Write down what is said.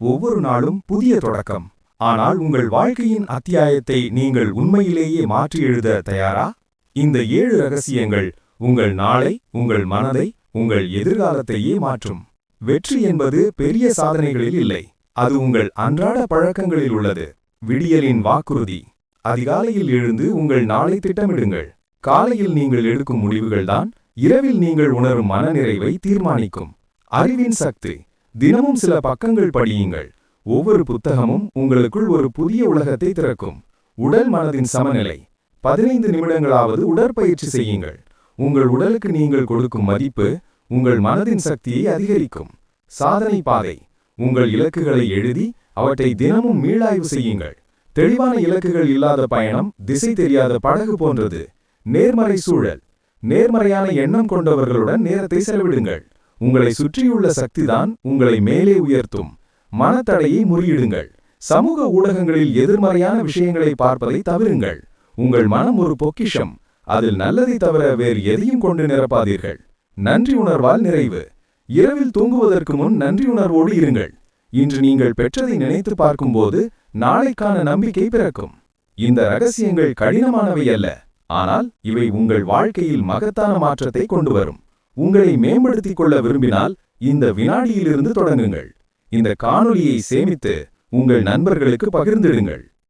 ஒவ்வொரு நாளும் புதிய தொடக்கம். ஆனால் உங்கள் வாழ்க்கையின் அத்தியாயத்தை நீங்கள் உண்மையிலேயே மாற்றி எழுத தயாரா? இந்த ஏழு ரகசியங்கள் உங்கள் நாளை உங்கள் மனதை உங்கள் எதிர்காலத்தையே மாற்றும். வெற்றி என்பது பெரிய சாதனைகளில் இல்லை. அது உங்கள் அன்றாட பழக்கங்களில் உள்ளது. விடியலின் வாக்குறுதி. அதிகாலையில் எழுந்து உங்கள் நாளை திட்டமிடுங்கள். காலையில் நீங்கள் எடுக்கும் முடிவுகள்தான் இரவில் நீங்கள் உணரும் மனநிறைவை தீர்மானிக்கும். அறிவின் சக்தி. தினமும் சில பக்கங்கள் படியுங்கள். ஒவ்வொரு புத்தகமும் உங்களுக்குள் ஒரு புதிய உலகத்தை திறக்கும். உடல் மனதின் சமநிலை. பதினைந்து நிமிடங்களாவது உடற்பயிற்சி செய்யுங்கள். உங்கள் உடலுக்கு நீங்கள் கொடுக்கும் மதிப்பு உங்கள் மனதின் சக்தியை அதிகரிக்கும். சாதனை பாதை. உங்கள் இலக்குகளை எழுதி அவற்றை தினமும் மீளாய்வு செய்யுங்கள். தெளிவான இலக்குகள் இல்லாத பயணம் திசை தெரியாத படகு போன்றது. நேர்மறை சூழல். நேர்மறையான எண்ணம் கொண்டவர்களுடன் நேரத்தை செலவிடுங்கள். உங்களை சுற்றியுள்ள சக்திதான் உங்களை மேலே உயர்த்தும். மனத்தடையை முறியிடுங்கள். சமூக ஊடகங்களில் எதிர்மறையான விஷயங்களை பார்ப்பதை தவிருங்கள். உங்கள் மனம் ஒரு பொக்கிஷம். அதில் நல்லதை தவிர வேறு எதையும் கொண்டு நிரப்பாதீர்கள். நன்றி உணர்வால் நிறைவு. இரவில் தூங்குவதற்கு முன் நன்றி உணர்வோடு இருங்கள். இன்று நீங்கள் பெற்றதை நினைத்து பார்க்கும்போது நாளைக்கான நம்பிக்கை பிறக்கும். இந்த ரகசியங்கள் கடினமானவை அல்ல. ஆனால் இவை உங்கள் வாழ்க்கையில் மகத்தான மாற்றத்தை கொண்டு வரும். உங்களை மேம்படுத்திக் கொள்ள விரும்பினால் இந்த வினாடியிலிருந்து தொடங்குங்கள். இந்த காணொலியை சேமித்து உங்கள் நண்பர்களுக்கு பகிர்ந்திடுங்கள்.